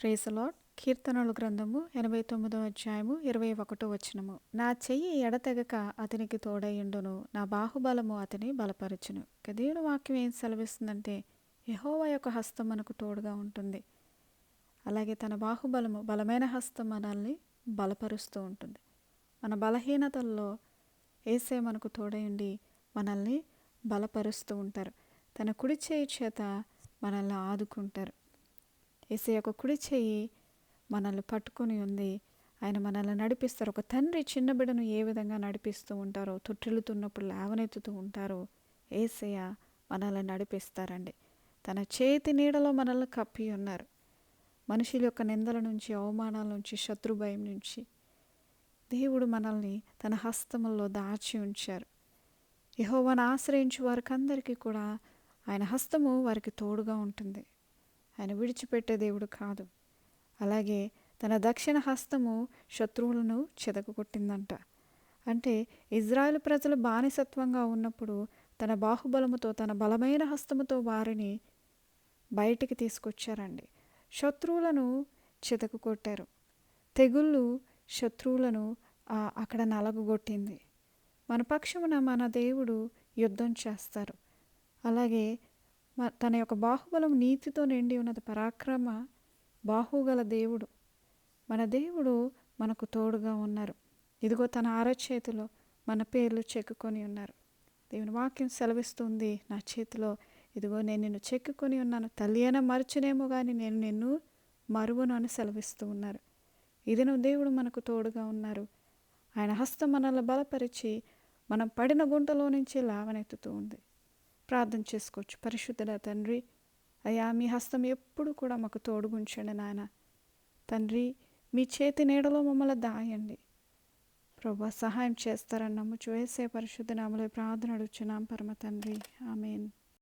Praise the Lord కీర్తనలు గ్రంథము ఎనభై తొమ్మిదో అధ్యాయము ఇరవై ఒకటో వచనము. నా చెయ్యి ఎడతెగక అతనికి తోడయ్యుండును నా బాహుబలము అతని బలపరచును. దేవుని వాక్యం ఏం సెలవిస్తుందంటే యహోవా యొక్క హస్తం మనకు తోడుగా ఉంటుంది. అలాగే తన బాహుబలము బలమైన హస్తం మనల్ని బలపరుస్తూ ఉంటుంది. మన బలహీనతల్లో ఏసే మనకు తోడయుండి మనల్ని బలపరుస్తూ ఉంటారు. తన కుడి చేయి చేత మనల్ని ఆదుకుంటారు. ఏసే యొక్క కుడి చేయి మనల్ని పట్టుకొని ఉంది. ఆయన మనల్ని నడిపిస్తారు. ఒక తండ్రి చిన్న బిడ్డను ఏ విధంగా నడిపిస్తూ ఉంటారో తొట్టిల్లుతున్నప్పుడు లేవనెత్తుతూ ఉంటారో ఏసయ్య మనల్ని నడిపిస్తారండి. తన చేతి నీడలో మనల్ని కప్పి ఉన్నారు. మనుషుల యొక్క నిందల నుంచి అవమానాల నుంచి శత్రు భయం నుంచి దేవుడు మనల్ని తన హస్తముల్లో దాచి ఉంచారు. యహోవను ఆశ్రయించు వారికందరికీ కూడా ఆయన హస్తము వారికి తోడుగా ఉంటుంది. ఆయన విడిచిపెట్టే దేవుడు కాదు. అలాగే తన దక్షిణ హస్తము శత్రువులను చెదగొట్టిందంట అంటే ఇజ్రాయెల్ ప్రజలు బానిసత్వంగా ఉన్నప్పుడు తన బాహుబలముతో తన బలమైన హస్తముతో వారిని బయటికి తీసుకొచ్చారండి. శత్రువులను చితకు కొట్టారు తెగుళ్ళు శత్రువులను అక్కడ నలగొట్టింది. మన పక్షమున మన దేవుడు యుద్ధం చేస్తారు. అలాగే తన యొక్క బాహుబలం నీతితో నిండి ఉన్నది పరాక్రమ బాహుగల దేవుడు. మన దేవుడు మనకు తోడుగా ఉన్నారు. ఇదిగో తన అరచేతిలో మన పేర్లు చెక్కుకొని ఉన్నారు. దేవుని వాక్యం సెలవిస్తుంది నా చేతిలో. ఇదిగో నేను నిన్ను చెక్కుకొని ఉన్నాను. తల్లి అయినా మరచునేమో కానీ నేను నిన్ను మరువును అని సెలవిస్తూ ఉన్నారు. ఇదినో దేవుడు మనకు తోడుగా ఉన్నారు. ఆయన హస్తం మనల్ని బలపరిచి మనం పడిన గుంటలో నుంచి లావనెత్తుతూ ఉంది. ప్రార్థన చేసుకోవచ్చు. పరిశుద్ధుల తండ్రి అయ్యా మీ హస్తం ఎప్పుడు కూడా మాకు తోడుగుంచండి నాయన. తండ్రి మీ చేతి నీడలో మమ్మల్ని దాయండి. ప్రభా సహాయం చేస్తారని నమ్ముచు వేసే పరిశుద్ధ నామలో ప్రార్థన అడుగుచున్నాం పరమ తండ్రి. ఆమెన్.